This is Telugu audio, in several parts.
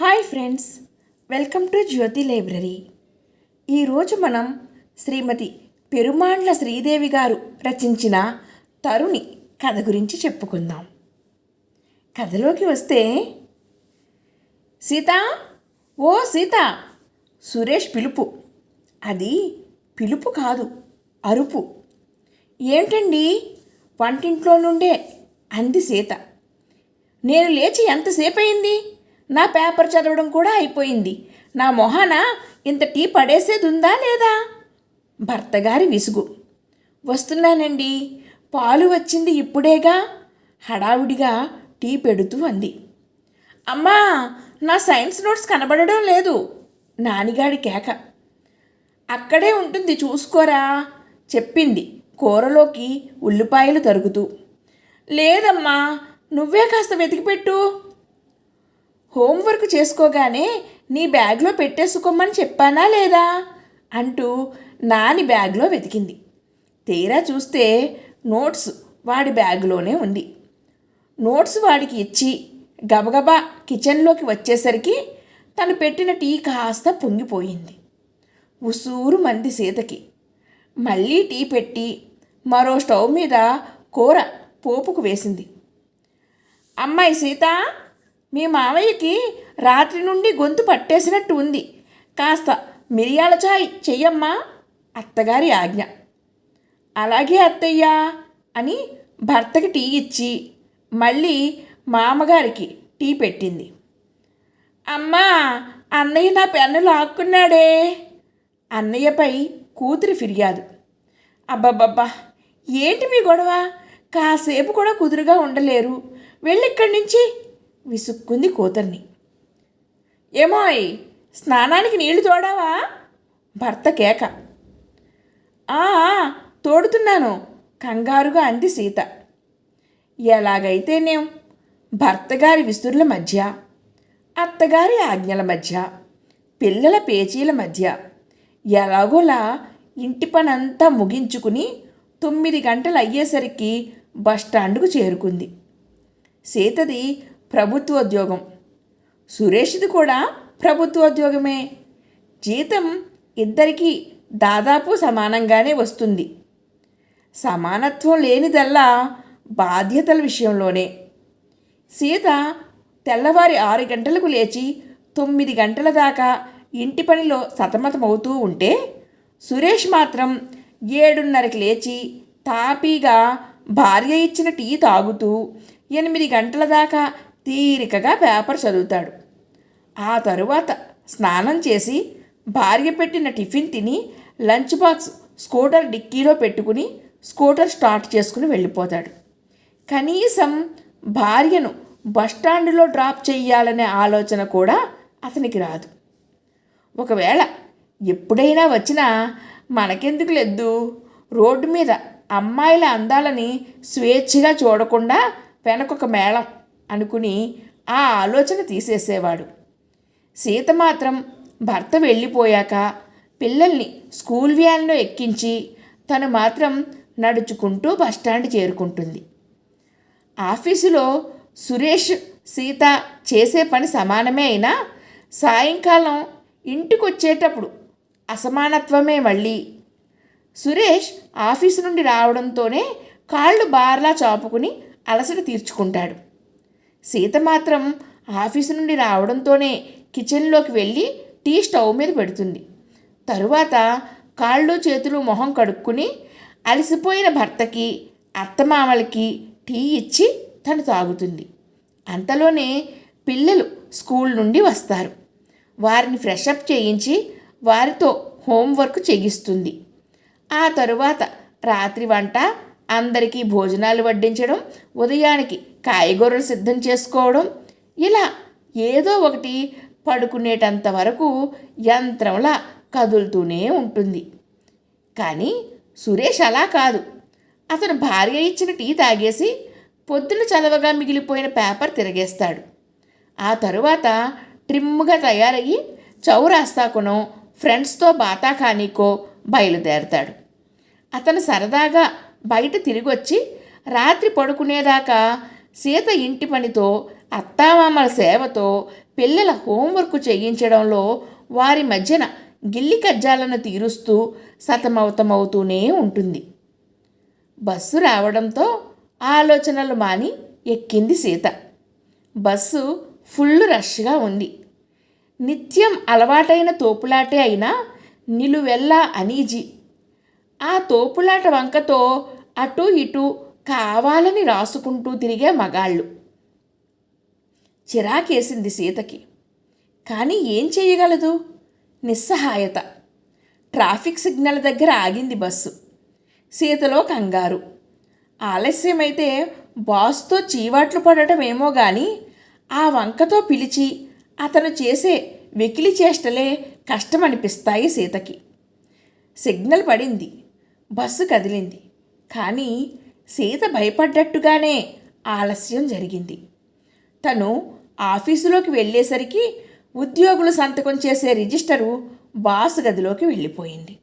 Hi friends welcome to Jyothi library. ఈరోజు మనం శ్రీమతి పెరుమాండ్ల శ్రీదేవి గారు రచించిన తరుణి కథ గురించి చెప్పుకుందాం. కథలోకి వస్తే సీత ఓ సీత సురేష్ పిలుపు. అది పిలుపు కాదు అరుపు. ఏంటండి? వంటింట్లో నుండే అంది సీత. నేను లేచి ఎంతసేపు అయింది నా పేపర్ చదవడం కూడా అయిపోయింది. నా మొహాన ఇంత టీ పడేసేది ఉందా లేదా భర్తగారి విసుగు. వస్తున్నానండి. పాలు వచ్చింది ఇప్పుడేగా? హడావుడిగా టీ పెడుతూ అంది. అమ్మా నా సైన్స్ నోట్స్ కనబడడం లేదు. నానిగాడి కేక. అక్కడే ఉంటుంది చూసుకోరా? చెప్పింది కూరలోకి ఉల్లిపాయలు తరుగుతూ. లేదమ్మా నువ్వే కాస్త వెతికిపెట్టు. హోంవర్క్ చేసుకోగానే నీ బ్యాగ్లో పెట్టేసుకోమని చెప్పానా లేదా? అంటూ నాని బ్యాగ్లో వెతికింది. తీరా చూస్తే నోట్స్ వాడి బ్యాగ్లోనే ఉంది. నోట్స్ వాడికి ఇచ్చి గబగబా కిచెన్లోకి వచ్చేసరికి తను పెట్టిన టీ కాస్త పొంగిపోయింది. ఉసూరు మంది సీతకి. మళ్ళీ టీ పెట్టి మరో స్టవ్ మీద కూర పోపుకు వేసింది. అమ్మాయి సీత! మీ మావయ్యకి రాత్రి నుండి గొంతు పట్టేసినట్టు ఉంది. కాస్త మిరియాల చాయ్ చెయ్యమ్మా అత్తగారి ఆజ్ఞ. అలాగే అత్తయ్యా అని భర్తకి టీ ఇచ్చి మళ్ళీ మామగారికి టీ పెట్టింది. అమ్మా అన్నయ్య నా పెన్ను లాక్కున్నాడే. అన్నయ్యపై కూతురి ఫిర్యాదు. అబ్బబ్బబ్బా ఏంటి మీ గొడవ? కాసేపు కూడా కుదురుగా ఉండలేరు. వెళ్ళిక్కడి నుంచి విసుక్కుంది కూతుర్ని ఏమోయ్ స్నానానికి నీళ్ళు తోడావా? భర్త కేక. "ఆ, తోడుతున్నాను కంగారుగా అంది సీత. ఎలాగైతేనేం భర్తగారి విసురుల మధ్య అత్తగారి ఆజ్ఞల మధ్య పిల్లల పేచీల మధ్య ఎలాగోలా ఇంటి పనంతా ముగించుకుని తొమ్మిది గంటలు అయ్యేసరికి బస్టాండ్కు చేరుకుంది. సీతది ప్రభుత్వోద్యోగం. సురేష్ది కూడా ప్రభుత్వోద్యోగమే. జీతం ఇద్దరికీ దాదాపు సమానంగానే వస్తుంది. సమానత్వం లేనిదల్లా బాధ్యతల విషయంలోనే. సీత తెల్లవారి ఆరు గంటలకు లేచి తొమ్మిది గంటల దాకా ఇంటి పనిలో సతమతమవుతూ ఉంటే సురేష్ మాత్రం ఏడున్నరకి లేచి తాపీగా భార్య ఇచ్చిన టీ తాగుతూ ఎనిమిది గంటల దాకా తీరికగా పేపర్ చదువుతాడు. ఆ తరువాత స్నానం చేసి భార్య పెట్టిన టిఫిన్ తిని లంచ్ బాక్స్ స్కూటర్ డిక్కీలో పెట్టుకుని స్కూటర్ స్టార్ట్ చేసుకుని వెళ్ళిపోతాడు. కనీసం భార్యను బస్టాండ్లో డ్రాప్ చేయాలనే ఆలోచన కూడా అతనికి రాదు. ఒకవేళ ఎప్పుడైనా వచ్చినా మనకెందుకు లేదు రోడ్డు మీద అమ్మాయిల అందాలని స్వేచ్ఛగా చూడకుండా వెనకొక మేళం అనుకుని ఆ ఆలోచన తీసేసేవాడు. సీత మాత్రం భర్త వెళ్ళిపోయాక పిల్లల్ని స్కూల్ వ్యాన్లో ఎక్కించి తను మాత్రం నడుచుకుంటూ బస్టాండ్ చేరుకుంటుంది. ఆఫీసులో సురేష్ సీత చేసే పని సమానమే అయినా సాయంకాలం ఇంటికొచ్చేటప్పుడు అసమానత్వమే మళ్ళీ. సురేష్ ఆఫీసు నుండి రావడంతోనే కాళ్ళు బార్లా చాపుకుని అలసట తీర్చుకుంటాడు. సీత మాత్రం ఆఫీసు నుండి రావడంతోనే కిచెన్లోకి వెళ్ళి టీ స్టవ్ మీద పెడుతుంది. తరువాత కాళ్ళు చేతులు మొహం కడుక్కుని అలసిపోయిన భర్తకి అత్తమామలకి టీ ఇచ్చి తను తాగుతుంది. అంతలోనే పిల్లలు స్కూల్ నుండి వస్తారు. వారిని ఫ్రెషప్ చేయించి వారితో హోంవర్క్ చేయిస్తుంది. ఆ తరువాత రాత్రి వంట అందరికీ భోజనాలు వడ్డించడం ఉదయానికి కాయగూరలు సిద్ధం చేసుకోవడం ఇలా ఏదో ఒకటి పడుకునేటంత వరకు యంత్రంలా కదులుతూనే ఉంటుంది. కానీ సురేష్ అలా కాదు. అతను భార్య ఇచ్చిన టీ తాగేసి పొద్దున చదవగా మిగిలిపోయిన పేపర్ తిరగేస్తాడు. ఆ తరువాత ట్రిమ్గా తయారయ్యి చౌరాస్తాకునో ఫ్రెండ్స్తో బాతాఖానీకో బయలుదేరతాడు. అతను సరదాగా బయట తిరిగొచ్చి రాత్రి పడుకునేదాకా సీత ఇంటి పనితో అత్తామామల సేవతో పిల్లల హోంవర్క్ చేయించడంలో వారి మధ్యన గిల్లి కజ్జాలను తీరుస్తూ సతమవతమవుతూనే ఉంటుంది. బస్సు రావడంతో ఆలోచనలు మాని ఎక్కింది సీత. బస్సు ఫుల్ రష్గా ఉంది. నిత్యం అలవాటైన తోపులాటే అయినా నిలువెల్లా అనీజీ. ఆ తోపులాట వంకతో అటు ఇటు కావాలని రాసుకుంటూ తిరిగే మగాళ్ళు. చిరాకేసింది సీతకి. కానీ ఏం చేయగలదు? నిస్సహాయత. ట్రాఫిక్ సిగ్నల్ దగ్గర ఆగింది బస్సు. సీతలో కంగారు. ఆలస్యమైతే బాస్తో చీవాట్లు పడటం ఏమో ఆ వంకతో పిలిచి అతను చేసే వెకిలి చేష్టలే కష్టమనిపిస్తాయి సీతకి. సిగ్నల్ పడింది. బస్సు కదిలింది. కానీ సీత భయపడ్డట్టుగానే ఆలస్యం జరిగింది. తను ఆఫీసులోకి వెళ్ళేసరికి ఉద్యోగులు సంతకం చేసే రిజిస్టరు బాస్ గదిలోకి వెళ్ళిపోయింది.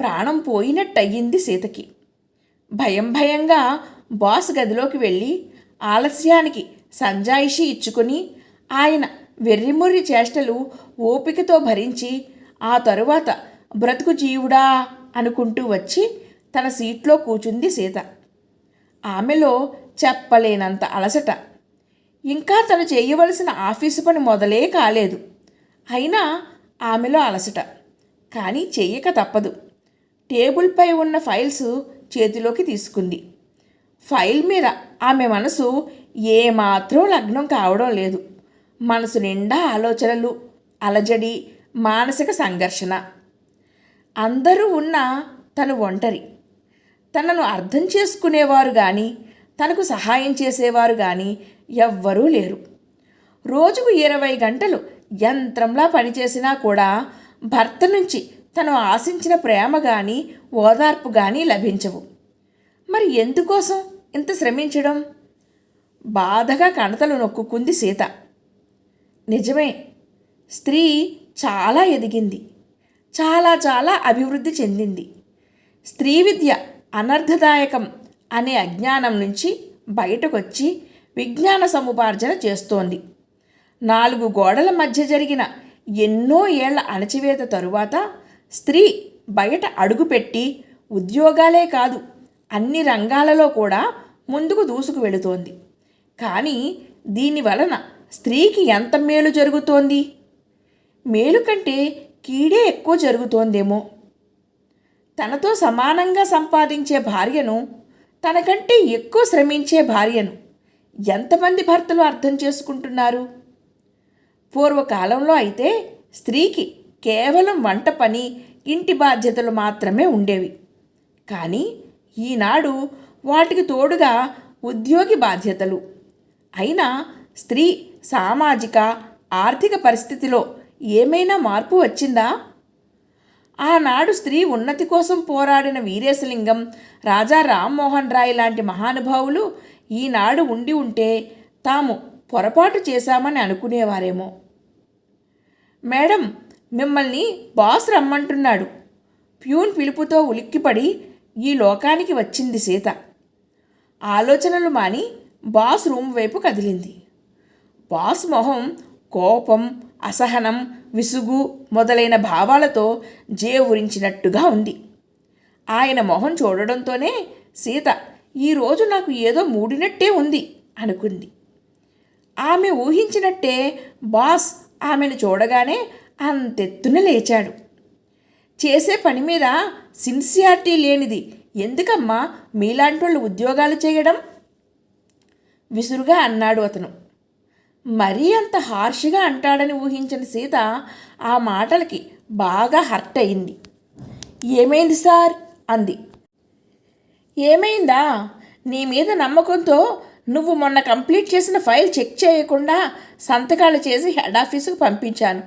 ప్రాణం పోయినట్టయింది సీతకి. భయం భయంగా బాస్ గదిలోకి వెళ్ళి ఆలస్యానికి సంజాయిషి ఇచ్చుకొని ఆయన వెర్రిముర్రి చేష్టలు ఓపికతో భరించి ఆ తరువాత బ్రతుకు జీవుడా అనుకుంటూ వచ్చి తన సీట్లో కూచుంది సీత. ఆమెలో చెప్పలేనంత అలసట. ఇంకా తను చేయవలసిన ఆఫీసు పని మొదలే కాలేదు. అయినా ఆమెలో అలసట. కానీ చెయ్యక తప్పదు. టేబుల్పై ఉన్న ఫైల్స్ చేతిలోకి తీసుకుంది. ఫైల్ మీద ఆమె మనసు ఏమాత్రం లగ్నం కావడం లేదు. మనసు నిండా ఆలోచనలు అలజడి మానసిక సంఘర్షణ. అందరూ ఉన్న తను ఒంటరి. తనను అర్థం చేసుకునేవారు కానీ తనకు సహాయం చేసేవారు కానీ ఎవ్వరూ లేరు. రోజుకు ఇరవై గంటలు యంత్రంలా పనిచేసినా కూడా భర్త నుంచి తను ఆశించిన ప్రేమ కానీ ఓదార్పు కానీ లభించవు. మరి ఎందుకోసం ఇంత శ్రమించడం? బాధగా కణతలు నొక్కుకుంది సీత. నిజమే స్త్రీ చాలా ఎదిగింది. చాలా చాలా అభివృద్ధి చెందింది. స్త్రీ విద్య అనర్థదాయకం అనే అజ్ఞానం నుంచి బయటకొచ్చి విజ్ఞాన సముపార్జన చేస్తోంది. నాలుగు గోడల మధ్య జరిగిన ఎన్నో ఏళ్ళ అణచివేత తరువాత స్త్రీ బయట అడుగుపెట్టి ఉద్యోగాలే కాదు అన్ని రంగాలలో కూడా ముందుకు దూసుకు వెళుతోంది. కానీ దీని వలన స్త్రీకి ఎంత మేలు జరుగుతోంది? మేలు కంటే కీడే ఎక్కువ జరుగుతోందేమో? తనతో సమానంగా సంపాదించే భార్యను తనకంటే ఎక్కువ శ్రమించే భార్యను ఎంతమంది భర్తలు అర్థం చేసుకుంటున్నారు? పూర్వకాలంలో అయితే స్త్రీకి కేవలం వంట పని ఇంటి బాధ్యతలు మాత్రమే ఉండేవి. కానీ ఈనాడు వాటికి తోడుగా ఉద్యోగి బాధ్యతలు. అయినా స్త్రీ సామాజిక ఆర్థిక పరిస్థితిలో ఏమైనా మార్పు వచ్చిందా? ఆనాడు స్త్రీ ఉన్నతి కోసం పోరాడిన వీరేశలింగం రాజా రామ్మోహన్ రాయ్ లాంటి మహానుభావులు ఈనాడు ఉండి ఉంటే తాము పొరపాటు చేశామని అనుకునేవారేమో. మేడం మిమ్మల్ని బాస్ రమ్మంటున్నాడు. ప్యూన్ పిలుపుతో ఉలిక్కిపడి ఈ లోకానికి వచ్చింది సీత. ఆలోచనలు మాని బాస్ రూమ్ వైపు కదిలింది. బాస్ మొహం కోపం అసహనం విసుగు మొదలైన భావాలతో జేవురించినట్టుగా ఉంది. ఆయన మొహం చూడడంతోనే సీత ఈరోజు నాకు ఏదో మూడినట్టే ఉంది అనుకుంది. ఆమె ఊహించినట్టే బాస్ ఆమెను చూడగానే అంతెత్తున లేచాడు. చేసే పని మీద సిన్సియారిటీ లేనిది ఎందుకమ్మా మీలాంటి వాళ్ళు ఉద్యోగాలు చేయడం? విసురుగా అన్నాడు అతను. మరీ అంత హార్ష్గా అంటాడని ఊహించిన సీత ఆ మాటలకి బాగా హర్ట్ అయింది. ఏమైంది సార్? అంది. ఏమైందా? నీ మీద నమ్మకంతో నువ్వు మొన్న కంప్లీట్ చేసిన ఫైల్ చెక్ చేయకుండా సంతకాలు చేసి హెడ్ ఆఫీసుకు పంపించాను.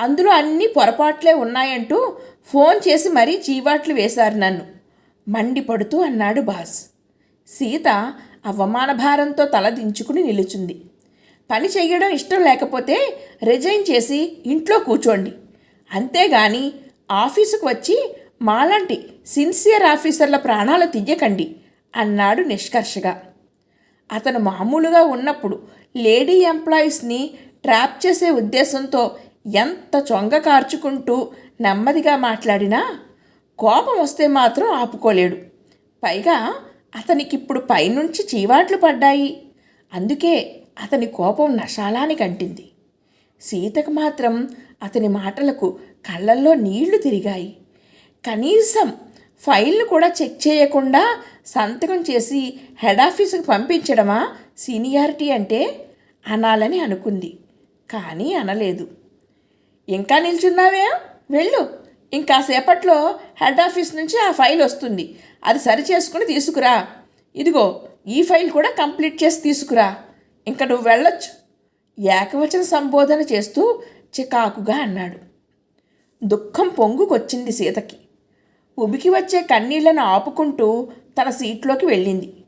అందులో అన్ని పొరపాట్లే ఉన్నాయంటూ ఫోన్ చేసి మరీ చీవాట్లు వేశారు నన్ను. మండిపడుతూ అన్నాడు బాస్. సీత అవమాన భారంతో తల దించుకుని నిలుచుంది. పని చేయడం ఇష్టం లేకపోతే రిజైన్ చేసి ఇంట్లో కూర్చోండి. అంతేగాని ఆఫీసుకు వచ్చి మాలాంటి సిన్సియర్ ఆఫీసర్ల ప్రాణాలు తీయకండి అన్నాడు నిష్కర్షగా. అతను మామూలుగా ఉన్నప్పుడు లేడీ ఎంప్లాయీస్ని ట్రాప్ చేసే ఉద్దేశంతో ఎంత చొంగ కార్చుకుంటూ నెమ్మదిగా మాట్లాడినా కోపం వస్తే మాత్రం ఆపుకోలేడు. పైగా అతనికిప్పుడు పైనుంచి చీవాట్లు పడ్డాయి. అందుకే అతని కోపం నశాలానికి అంటింది సీతకు మాత్రం అతని మాటలకు కళ్ళల్లో నీళ్ళు తిరిగాయి. కనీసం ఫైల్ను కూడా చెక్ చేయకుండా సంతకం చేసి హెడ్ ఆఫీసుకు పంపించడమా సీనియారిటీ అంటే? అనాలని అనుకుంది. కానీ అనలేదు. ఇంకా నిల్చున్నావే? వెళ్ళు. ఇంకాసేపట్లో హెడ్ ఆఫీస్ నుంచి ఆ ఫైల్ వస్తుంది. అది సరి చేసుకుని తీసుకురా. ఇదిగో ఈ ఫైల్ కూడా కంప్లీట్ చేసి తీసుకురా. ఇంకా నువ్వు వెళ్ళొచ్చు. ఏకవచన సంబోధన చేస్తూ చికాకుగా అన్నాడు. దుఃఖం పొంగుకొచ్చింది సీతకి. ఉబికి వచ్చే కన్నీళ్ళను ఆపుకుంటూ తన సీట్లోకి వెళ్ళింది.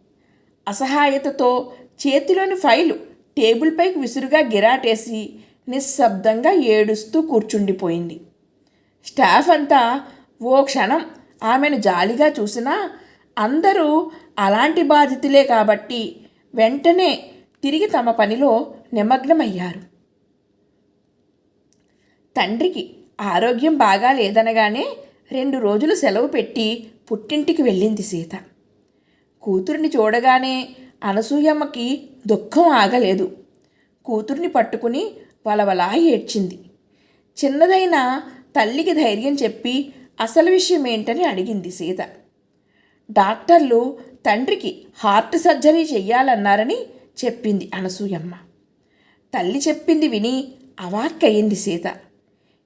అసహాయతతో చేతిలోని ఫైలు టేబుల్ పైకి విసురుగా గిరాటేసి నిశ్శబ్దంగా ఏడుస్తూ కూర్చుండిపోయింది. స్టాఫ్ అంతా ఓ క్షణం ఆమెను జాలిగా చూసినా అందరూ అలాంటి బాధితులే కాబట్టి వెంటనే తిరిగి తమ పనిలో నిమగ్నమయ్యారు. తండ్రికి ఆరోగ్యం బాగా లేదనగానే రెండు రోజులు సెలవు పెట్టి పుట్టింటికి వెళ్ళింది సీత. కూతురిని చూడగానే అనసూయమ్మకి దుఃఖం ఆగలేదు. కూతుర్ని పట్టుకుని వలవలా ఏడ్చింది. చిన్నదైన తల్లికి ధైర్యం చెప్పి అసలు విషయం ఏంటని అడిగింది సీత. డాక్టర్లు తండ్రికి హార్ట్ సర్జరీ చెయ్యాలన్నారని చెప్పింది అనసూయమ్మ. తల్లి చెప్పింది విని అవాక్కయింది సీత.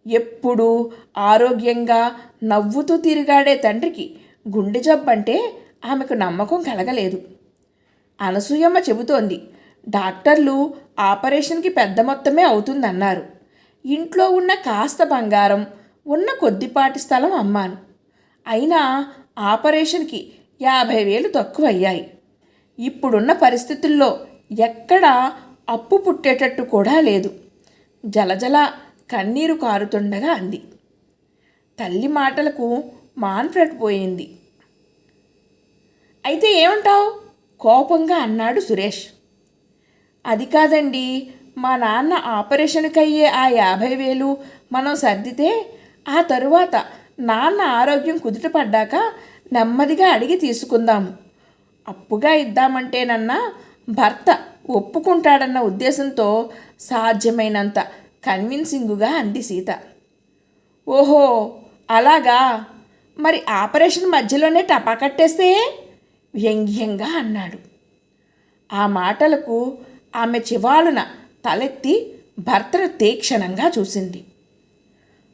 ఎప్పుడూ ఆరోగ్యంగా నవ్వుతూ తిరిగాడే తండ్రికి గుండె జబ్బంటే ఆమెకు నమ్మకం కలగలేదు. అనసూయమ్మ చెబుతోంది డాక్టర్లు ఆపరేషన్కి పెద్ద మొత్తమే అవుతుందన్నారు. ఇంట్లో ఉన్న కాస్త బంగారం ఉన్న కొద్దిపాటి స్థలం అమ్మాను. అయినా ఆపరేషన్కి యాభై వేలు తక్కువయ్యాయి. ఇప్పుడున్న పరిస్థితుల్లో ఎక్కడా అప్పు పుట్టేటట్టు కూడా లేదు. జలజల కన్నీరు కారుతుండగా అంది. తల్లి మాటలకు మాన్ఫ్రెడ్ పోయింది. అయితే ఏమంటావు? కోపంగా అన్నాడు సురేష్. అది కాదండి మా నాన్న ఆపరేషన్కి అయ్యే ఆ యాభై వేలు మనం సర్దితే ఆ తరువాత నాన్న ఆరోగ్యం కుదుటపడ్డాక నెమ్మదిగా అడిగి తీసుకుందాము. అప్పుగా ఇద్దామంటేనన్నా భర్త ఒప్పుకుంటాడన్న ఉద్దేశంతో సాధ్యమైనంత కన్విన్సింగ్గా అంది సీత. ఓహో అలాగా? మరి ఆపరేషన్ మధ్యలోనే టపా కట్టేస్తే? వ్యంగ్యంగా అన్నాడు. ఆ మాటలకు ఆమె చివాలున తలెత్తి భర్తను తీక్షణంగా చూసింది.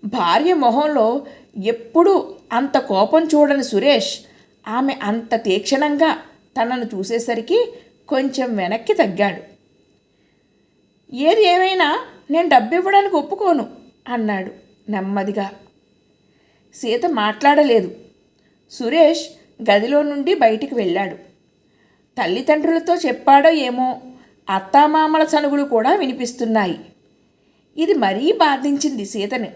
భార్య మొహంలో ఎప్పుడూ అంత కోపం చూడని సురేష్ ఆమె అంత తీక్షణంగా తనను చూసేసరికి కొంచెం వెనక్కి తగ్గాడు. ఏది ఏమైనా నేను డబ్బు ఇవ్వడానికి ఒప్పుకోను అన్నాడు నెమ్మదిగా. సీత మాట్లాడలేదు. సురేష్ గదిలో నుండి బయటికి వెళ్ళాడు. తల్లిదండ్రులతో చెప్పాడో ఏమో అత్తామామల చనుగులు కూడా వినిపిస్తున్నాయి. ఇది మరీ బాధించింది సీతని.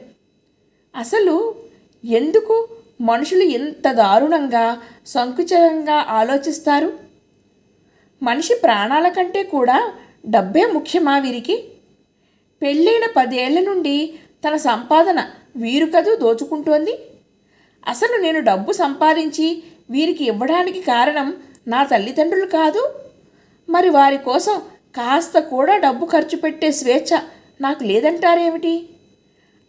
అసలు ఎందుకు మనుషులు ఇంత దారుణంగా సంకుచితంగా ఆలోచిస్తారు? మనిషి ప్రాణాల కంటే కూడా డబ్బే ముఖ్యమా వీరికి? పెళ్ళైన పదేళ్ళ నుండి తన సంపాదన వీరు కదూ దోచుకుంటోంది. అసలు నేను డబ్బు సంపాదించి వీరికి ఇవ్వడానికి కారణం నా తల్లిదండ్రులు కాదు. మరి వారి కోసం కాస్త కూడా డబ్బు ఖర్చు పెట్టే స్వేచ్ఛ నాకు లేదంటారేమిటి?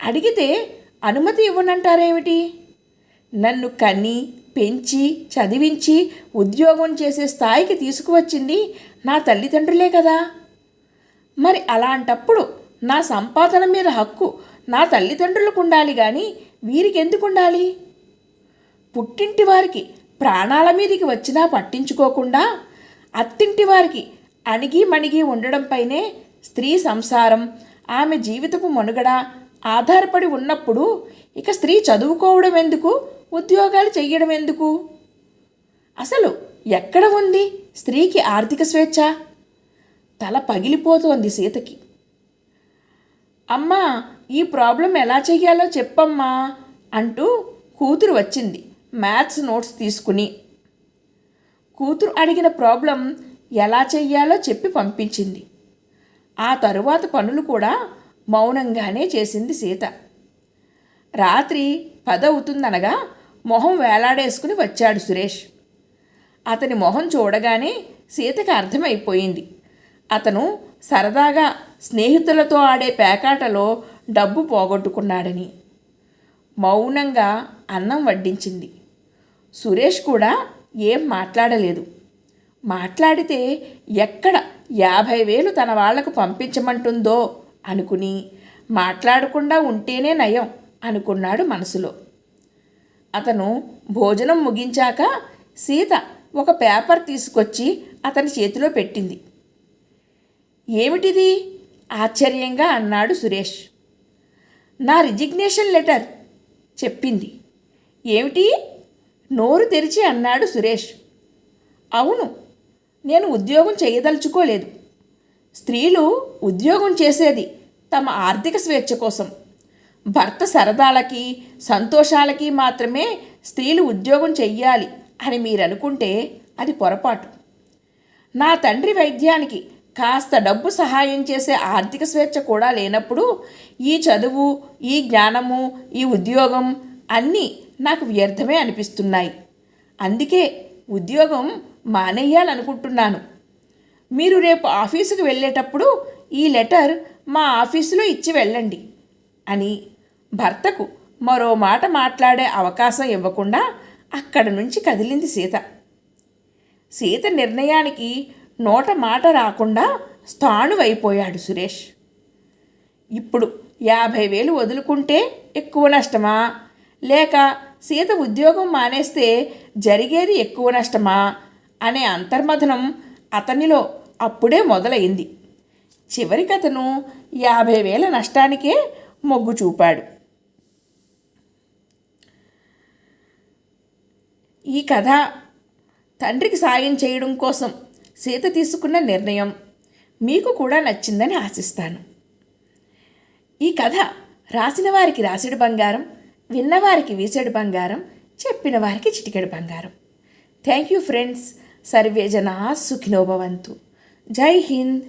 అడిగితే అనుమతి ఇవ్వనంటారేమిటి? నన్ను కని పెంచి చదివించి ఉద్యోగం చేసే స్థాయికి తీసుకువచ్చింది నా తల్లిదండ్రులే కదా. మరి అలాంటప్పుడు నా సంపాదన మీద హక్కు నా తల్లిదండ్రులకు ఉండాలి కానీ వీరికి ఎందుకు ఉండాలి పుట్టింటి వారికి ప్రాణాల మీదకి వచ్చినా పట్టించుకోకుండా అత్తింటి వారికి అణిగి మణిగి ఉండడంపైనే స్త్రీ సంసారం ఆమె జీవితపు మనుగడ ఆధారపడి ఉన్నప్పుడు ఇక స్త్రీ చదువుకోవడం ఎందుకు? ఉద్యోగాలు చెయ్యడం ఎందుకు? అసలు ఎక్కడ ఉంది స్త్రీకి ఆర్థిక స్వేచ్ఛ? తల పగిలిపోతోంది సీతకి. అమ్మా ఈ ప్రాబ్లం ఎలా చెయ్యాలో చెప్పమ్మా అంటూ కూతురు వచ్చింది. మ్యాథ్స్ నోట్స్ తీసుకుని. కూతురు అడిగిన ప్రాబ్లం ఎలా చెయ్యాలో చెప్పి పంపించింది. ఆ తరువాత పనులు కూడా మౌనంగానే చేసింది సీత. రాత్రి పదవుతుందనగా మొహం వేలాడేసుకుని వచ్చాడు సురేష్. అతని మొహం చూడగానే సీతకి అర్థమైపోయింది. అతను సరదాగా స్నేహితులతో ఆడే పేకాటలో డబ్బు పోగొట్టుకున్నాడని. మౌనంగా అన్నం వడ్డించింది. సురేష్ కూడా ఏం మాట్లాడలేదు. మాట్లాడితే ఎక్కడ యాభై వేలు తన వాళ్ళకు పంపించమంటుందో అనుకుని మాట్లాడకుండా ఉంటేనే నయం అనుకున్నాడు మనసులో. అతను భోజనం ముగించాక సీత ఒక పేపర్ తీసుకొచ్చి అతని చేతిలో పెట్టింది. ఏమిటిది? ఆశ్చర్యంగా అన్నాడు సురేష్. నా రిజిగ్నేషన్ లెటర్ చెప్పింది. ఏమిటి? నోరు తెరిచి అన్నాడు సురేష్. అవును నేను ఉద్యోగం చేయదలుచుకోలేదు. స్త్రీలు ఉద్యోగం చేసేది తమ ఆర్థిక స్వేచ్ఛ కోసం. భర్త సరదాలకి సంతోషాలకి మాత్రమే స్త్రీలు ఉద్యోగం చెయ్యాలి అని మీరు అనుకుంటే అది పొరపాటు. నా తండ్రి వైద్యానికి కాస్త డబ్బు సహాయం చేసే ఆర్థిక స్వేచ్ఛ కూడా లేనప్పుడు ఈ చదువు ఈ జ్ఞానము ఈ ఉద్యోగం అన్నీ నాకు వ్యర్థమే అనిపిస్తున్నాయి. అందుకే ఉద్యోగం మానేయాలనుకుంటున్నాను. మీరు రేపు ఆఫీసుకు వెళ్ళేటప్పుడు ఈ లెటర్ మా ఆఫీసులో ఇచ్చి వెళ్ళండి అని భర్తకు మరో మాట మాట్లాడే అవకాశం ఇవ్వకుండా అక్కడి నుంచి కదిలింది సీత. సీత నిర్ణయానికి నోట మాట రాకుండా స్థాణువైపోయాడు సురేష్. ఇప్పుడు యాభై వేలు వదులుకుంటే ఎక్కువ నష్టమా? లేక సీత ఉద్యోగం మానేస్తే జరిగేది ఎక్కువ నష్టమా? అనే అంతర్మథనం అతనిలో అప్పుడే మొదలైంది. చివరికి అతను యాభై వేల నష్టానికే మొగ్గు చూపాడు. ఈ కథ తండ్రికి సాయం చేయడం కోసం సీత తీసుకున్న నిర్ణయం మీకు కూడా నచ్చిందని ఆశిస్తాను. ఈ కథ రాసిన వారికి రాసిడు బంగారం విన్నవారికి వీసెడు బంగారం చెప్పిన వారికి చిటికెడు బంగారం. థ్యాంక్ యూ ఫ్రెండ్స్ సర్వే జనా సుఖినోభవంతు జై హింద్.